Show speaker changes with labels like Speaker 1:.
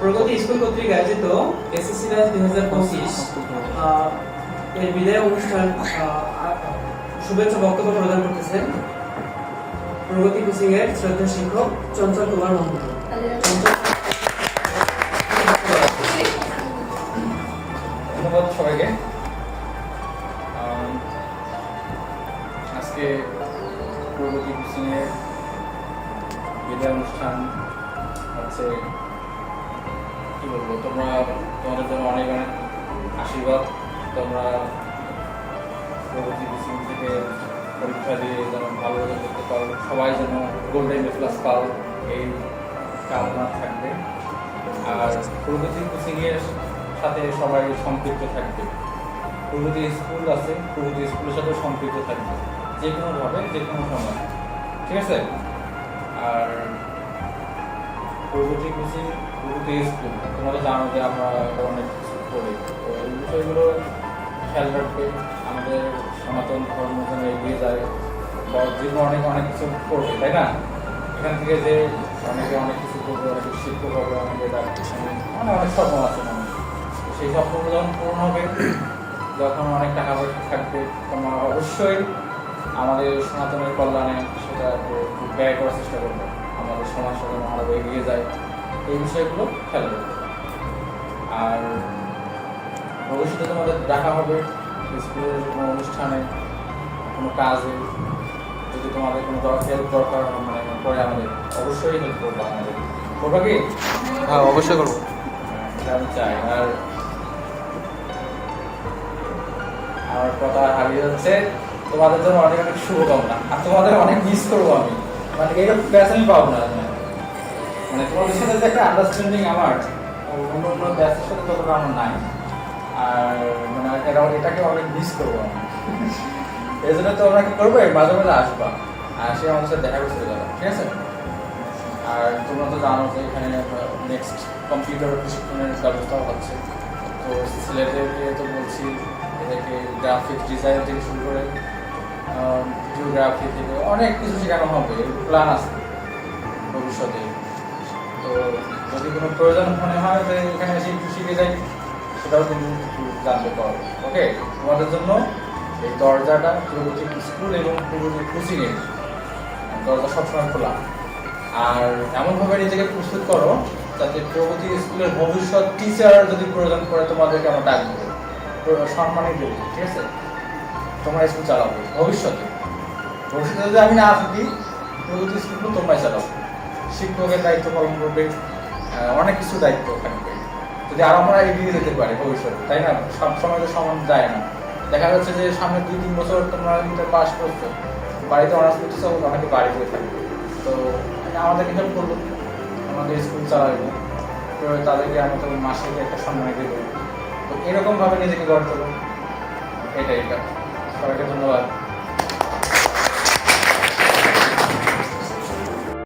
Speaker 1: প্রগতি school কর্তৃক আয়োজিত SSC batch দুই হাজার পঁচিশ এর বিদায় অনুষ্ঠান শুভেচ্ছা বক্তব্য প্রদান করতেছেন প্রগতি কোচিং এর শ্রদ্ধা শিক্ষক চঞ্চল কুমার চঞ্চল
Speaker 2: ধন্যবাদ সবাইকে। আজকে প্রগতি কোচিংয়ের বিদায় অনুষ্ঠান হচ্ছে কি বলব, তোমরা তোমাদের জন্য অনেক অনেক আশীর্বাদ। তোমরা কোচিং থেকে পরীক্ষা দিয়ে যেন ভালো করতে পারো। সবাই যেন গোল্ডেন এ প্লাস পাও এই কামনা থাকবে। আর প্রগতি কোচিংয়ের সাথে সবাই সম্পৃক্ত থাকবে। প্রগতি স্কুল আছে, প্রগতি স্কুলের সাথে সম্পৃক্ত থাকবে। যে কোনোভাবে যে কোনো সময়। ঠিক আছে? আর প্রগতি কোচিং প্রগতি স্কুল তোমরা জানো যে আমরা অনেক কিছু করি। তো এই বিষয়গুলো খেয়াল রাখবে। আমাদের সনাতন ধর্ম যেন এগিয়ে যায়। বা জীবনে অনেক অনেক কিছু করবে, তাই না? এখান থেকে যে অনেকে অনেক কিছু করবে, অনেকে শিক্ষক হবে অনেকে মানে অনেক স্বপ্ন আছে মানুষ সেই স্বপ্নগুলো যখন পূরণ হবে, যখন অনেক টাকা পয়সা থাকবে তখন অবশ্যই আমাদের সনাতনের কল্যাণে সেটা ব্যয় করার চেষ্টা করব। আমাদের সমাজ যেন আরও এগিয়ে যায় এই বিষয়গুলো খেয়াল রাখবে আর ভবিষ্যতে তোমাদের দেখা হবে স্কুলের কোনো অনুষ্ঠানে কোনো কাজে যদি তোমাদের কোনো হেল্প দরকার মানে পরে আমাদের অবশ্যই হেল্প করব আমাদের করব কি?
Speaker 3: হ্যাঁ অবশ্যই করব।
Speaker 2: এটা আমি চাই। আর আমার কথা হারিয়ে যাচ্ছে। তোমাদের জন্য অনেক অনেক শুভকামনা। আর তোমাদের অনেক মিস করব আমি। মানে এইরকম ব্যাচ আমি পাবো না মানে তোমাদের সাথে যে একটা আন্ডারস্ট্যান্ডিং আমার অন্য অন্য ব্যাচের সাথে ততটা আমার নাই। আর মানে এটা, এটাকে অনেক মিস করব এই জন্য তোমরা কি করবে? মাঝে মাঝে আসবা। আর সে আমাদের সাথে দেখা করতে যাবে, ঠিক আছে? আর তোমরা তো জানো যে এখানে নেক্সট কম্পিউটার প্রশিক্ষণের ব্যবস্থাও হচ্ছে। তো ছেলেদেরকে তো বলছি, এদেরকে গ্রাফিক ডিজাইন থেকে শুরু করে ভিডিওগ্রাফি থেকে অনেক কিছু শেখানো হবে প্ল্যান আছে ভবিষ্যতে। তো যদি কোনো প্রয়োজন মনে হয় যে এখানে এসে একটু শিখে যাই, সেটাও কিন্তু জানতে পারো ওকে, তোমাদের জন্য এই দরজাটা প্রগতি স্কুল এবং প্রগতি কোচিংয়ের দরজা সবসময় খোলা। আর এমনভাবে নিজেকে প্রস্তুত করো যাতে প্রগতি স্কুলের ভবিষ্যৎ টিচার যদি প্রয়োজন পড়ে, তোমাদেরকে আমরা ডাকবো। সম্মানই দেবো ঠিক আছে? তোমরা স্কুল চালাবে ভবিষ্যতে ভবিষ্যতে যদি আমি না থাকি প্রগতি স্কুল তোমরাই চালাবো শিক্ষকের দায়িত্ব পালন করবে অনেক কিছু দায়িত্ব থাকবে যদি আরও আমরা এগিয়ে যেতে পারি ভবিষ্যতে, তাই না? সব সময় তো সমান যায় না। দেখা যাচ্ছে যে সামনে দুই, তিন বছর তোমরা ইন্টার পাস করছ। বাড়িতে অনার্স করতেছো অনেকে বাড়িতে থাকবে তো, আমাদেরকে হেল্প করল আমাদের স্কুল চালাইবো তো তাদেরকে আমরা তো মাসে একটা সম্মান দেবো। তো এরকমভাবে নিজেকে গড়ে তোলো এটাই এটা। সবাইকে ধন্যবাদ।